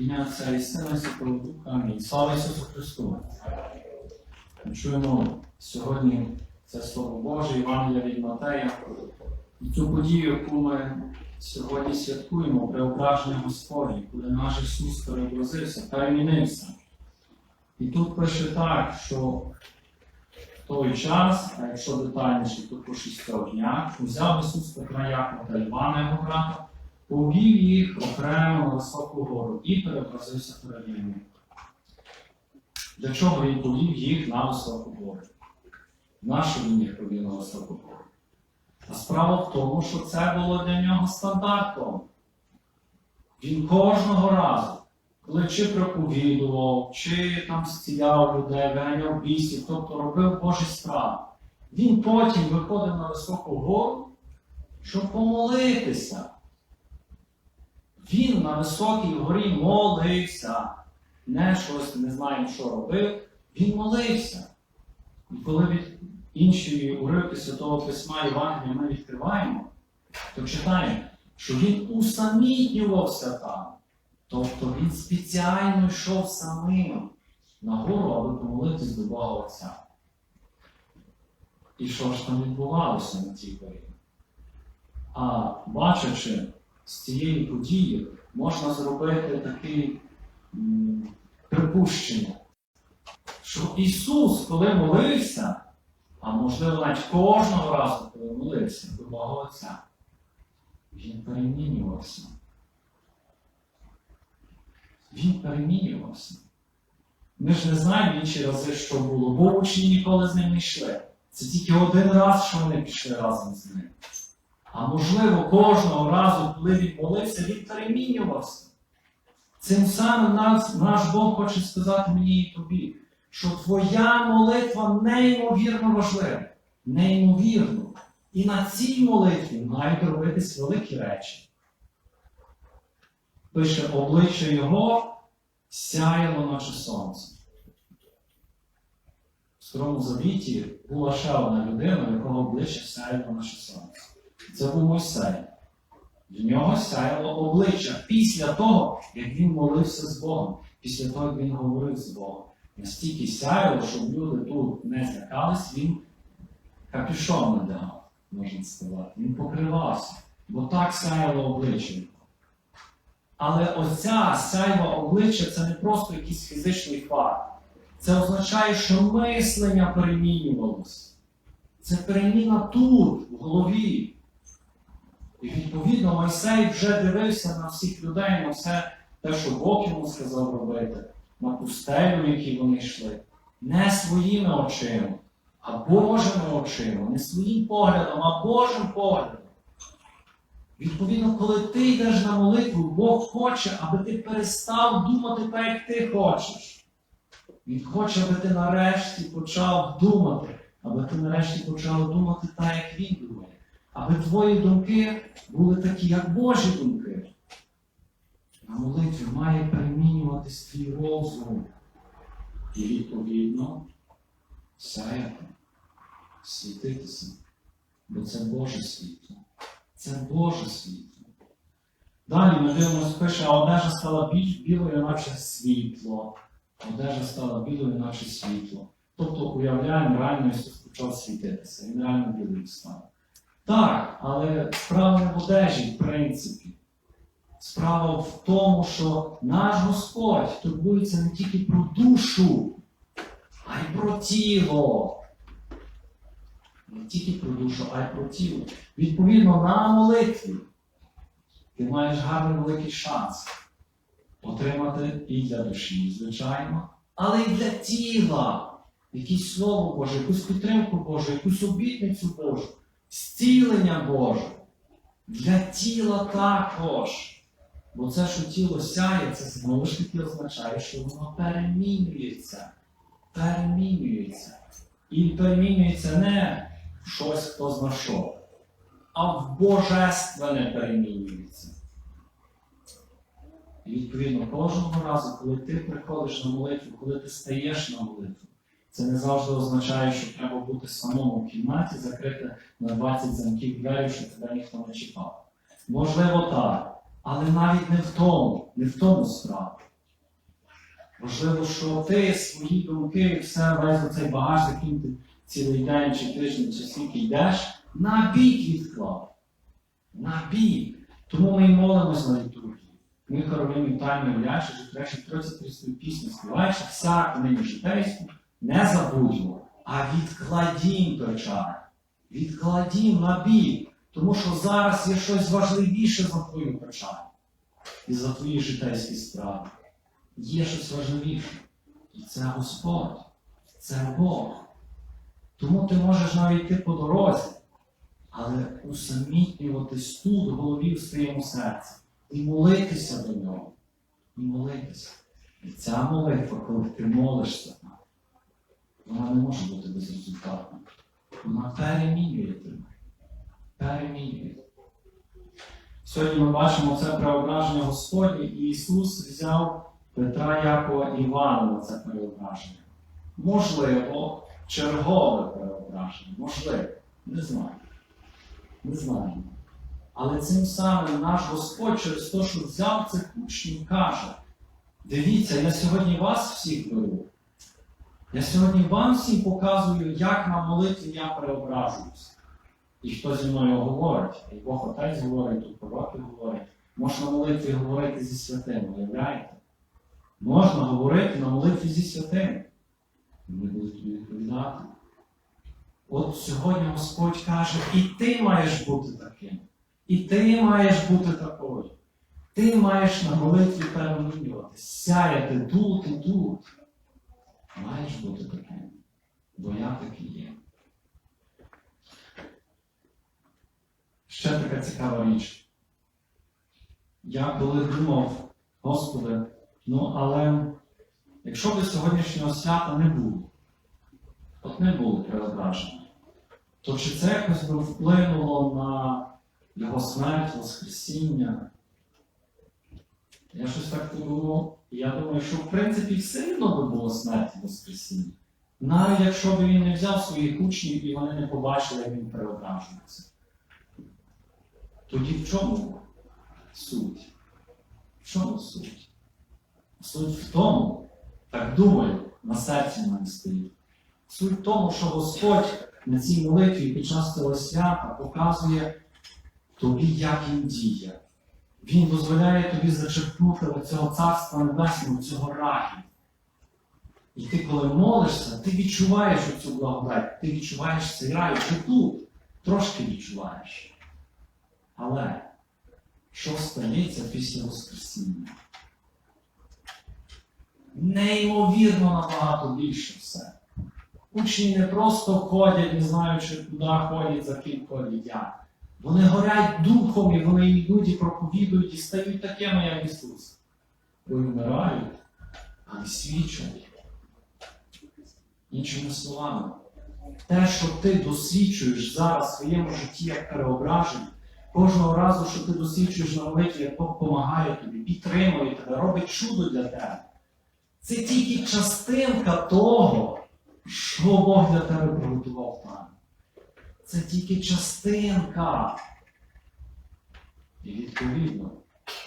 Ім'я Отця і Сина Святого Духа. Амінь. Слава Ісусу Христу! Ми чуємо сьогодні це Слово Боже, Євангелія від Матея. І цю подію, яку ми сьогодні святкуємо, преображення Господні, коли наш Ісус переобразився, перемінився. І тут пише так, що в той час, а якщо детальніше, то по шістьох днях, взяв Ісус Петра Якова та Івана його брата, повів їх окремо на високу гору і переобразився перед ними. Для чого він повів їх на високу гору? Нащо він їх повів на високу гору? А справа в тому, що це було для нього стандартом. Він кожного разу, коли чи проповідував, чи там зціляв людей, виганяв бісів, тобто робив Божі справи, він потім виходив на високу гору, щоб помолитися. Він на високій горі молився. Не щось не знаємо, що робив. Він молився. І коли від інші уривки Святого Письма Євангелія ми відкриваємо, то читаємо, що він усамітнювався там. Тобто він спеціально йшов самим на гору, аби помолитись до Бога Отця. І що ж там відбувалося на тій горі? А бачачи з цієї події, можна зробити таке припущення, що Ісус, коли молився, а можливо навіть кожного разу, коли молився до Бога Отця, Він перемінювався. Він перемінювався. Ми ж не знаємо інші рази, що було, бо учні ніколи з ним не йшли. Це тільки один раз, що вони пішли разом з ним. А можливо, кожного разу, коли він молився, він перемінювався. Цим самим нас, наш Бог хоче сказати мені і тобі, що твоя молитва неймовірно важлива. Неймовірно. І на цій молитві мають робитись великі речі. Пише обличчя Його сяяло наче сонце. В Старому Завіті була ще одна людина, якого обличчя сяяло наче сонце. Це був Мойсей. В нього сяяло обличчя після того, як він молився з Богом, після того, як він говорив з Богом. Настільки сяяло, щоб люди тут не злякались, він капюшон надягав, можна сказати. Він покривався, бо так сяяло обличчя. Але оця сяйва обличчя це не просто якийсь фізичний факт. Це означає, що мислення перемінювалося. Це переміна тут, в голові. І відповідно Мойсей вже дивився на всіх людей, на все те, що Бог йому сказав робити, на пустелю, в якій вони йшли, не своїми очима, а Божими очима, не своїм поглядом, а Божим поглядом. Відповідно, коли ти йдеш на молитву, Бог хоче, аби ти перестав думати так, як ти хочеш. Він хоче, аби ти нарешті почав думати, аби ти нарешті почав думати так, як він думає. Аби твої думки були такі, як Божі думки. На молитві має перемінюватись твій розум. І відповідно сяяти, світитися. Бо це Боже світло. Це Боже світло. Далі ми дивимося, пише, а одежа стала білою, наче світло. Одежа стала білою, наче світло. Тобто уявляємо, реально Ісус почав світитися. Він реально білий став. Так, але справа не в одежі, в принципі. Справа в тому, що наш Господь турбується не тільки про душу, а й про тіло. Не тільки про душу, а й про тіло. Відповідно, на молитві ти маєш гарний великий шанс отримати і для душі, звичайно, але і для тіла. Якесь слово Боже, якусь підтримку Божу, якусь обітницю Божу, зцілення Боже. Для тіла також. Бо це, що тіло сяє, це знову ж таки означає, що воно перемінюється. Перемінюється. І перемінюється не в щось, хто зна що, а в божественне перемінюється. І відповідно кожного разу, коли ти приходиш на молитву, коли ти стаєш на молитву, це не завжди означає, що треба бути самому в кімнаті, закрити на 20 замків двері, щоб тебе ніхто не чіпав. Можливо, так. Але навіть не в тому, не в тому справа. Можливо, що ти свої думки, і все весь оцей багаж, яким ти цілий день чи тиждень, чи скільки йдеш, на бік відклав. На бік. Тому ми й молимось на літургії. Ми хоровим вітальні вляючи, що краще 33 свою пісню співаючи, всяку нині житейську, не забудьмо, а відкладім той чар. Відкладім на бік. Тому що зараз є щось важливіше за твою печаль і за твої житейські справи. Є щось важливіше. І це Господь, це Бог. Тому ти можеш навіть йти по дорозі, але усамітнюватись тут, в голові в своєму серці, і молитися до нього. І молитися. І ця молитва, коли ти молишся, вона не може бути безрезультатна. Вона перемінює тебе. Перемінює. Сьогодні ми бачимо це преображення Господнє, і Ісус взяв Петра Якова Івана на це переображення. Можливо, чергове переображення. Можливо, не знаю. Не знаємо. Але цим самим наш Господь через те, що взяв цих учнів, каже: дивіться, я сьогодні вас всіх беру. Я сьогодні вам всім показую, як на молитві я переображуюсь. І хто зі мною говорить, і Бог Отець говорить, тут пророки говорять, можна на молитві говорити зі святим, уявляєте? Можна говорити на молитві зі святим. Вони будуть відповідати. От сьогодні Господь каже, і ти маєш бути таким. І ти маєш бути такою. Ти маєш на молитві перемінюватися, сяяти тут і тут. Маєш бути таким. Бо я такий є. Ще така цікава річ. Я коли думав, Господи, ну але якщо б сьогоднішнього свята не було, от не було преображення, то чи це якось би вплинуло на його смерть, Воскресіння? Я щось так подумав, я думаю, що в принципі все одно би було смерть Воскресіння. Навіть якщо б він не взяв своїх учнів і вони не побачили, як він преображується. Тоді в чому суть? В чому суть? Суть в тому, так думаю, на серці мене стоїть. Суть в тому, що Господь на цій молитві під час цього свята показує тобі, як він діє. Він дозволяє тобі зачерпнути цього царства небесного, цього раю. І ти, коли молишся, ти відчуваєш цю благодать, ти відчуваєш цей рай, що тут трошки відчуваєш. Але що стається після Воскресіння? Неймовірно набагато більше все. Учні не просто ходять, не знаючи, куди ходять, за ким ходять як. Вони горять духом і вони йдуть і проповідують і стають такими, як Ісус. Вони вмирають, але свідчать. Іншими словами, те, що ти досвідчуєш зараз в своєму житті як переображення, кожного разу, що ти досвідчуєш на молитві, як Бог допомагає тобі, підтримує тебе, робить чудо для тебе. Це тільки частинка того, що Бог для тебе приготував там. Це тільки частинка. І відповідно,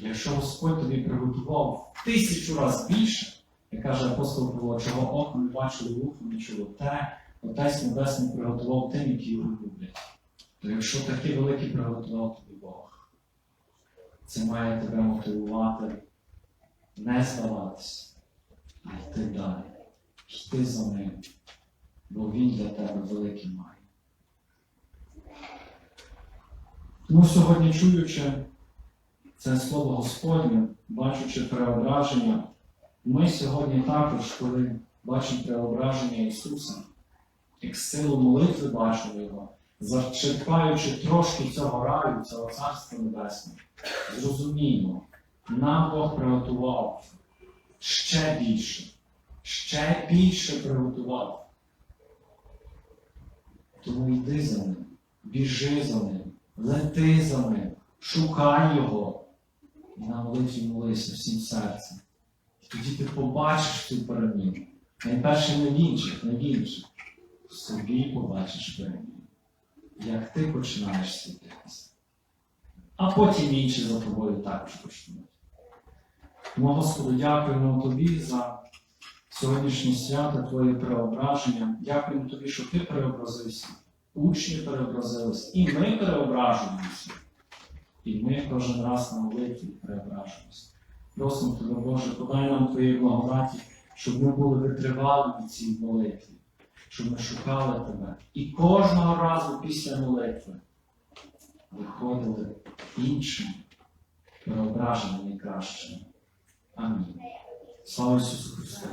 якщо Господь тобі приготував тисячу разів більше, як каже апостол Павло, чого око не бачило, вухо не чуло, те Отець Небесний приготував тим, які його люблять. То якщо таке велике приготував тобі Бог, це має тебе мотивувати не здаватися, а йти далі, йти за ним, бо він для тебе великий має. Тому сьогодні, чуючи це слово Господнє, бачучи преображення, ми сьогодні також, коли бачимо преображення Ісуса, як силу молитви бачимо Його, зачерпаючи трошки цього раю, цього Царства Небесного, зрозуміємо, нам Бог приготував ще більше, ще більше приготував. Тому йди за ним, біжи за ним, лети за ним, шукай його і на молитві молися всім серцем. І тоді ти побачиш цю переміну. Найперше не в інших, не в інших. Собі побачиш переміну. Як ти починаєш світитися. А потім інші за тобою також почнуть. Тому, Господу, дякуємо тобі за сьогоднішнє свято, Твоє преображення. Дякуємо Тобі, що Ти преобразився, учні преобразилися, і ми преображуємося. І ми кожен раз на молитві преображуємося. Просимо Тебе, Боже, подай нам Твоєї благодаті, щоб ми були витривалими в цій молитві, щоб ми шукали Тебе. І кожного разу після молитви виходили іншими, преображеними і кращими. Амінь. Слава Ісусу Христу!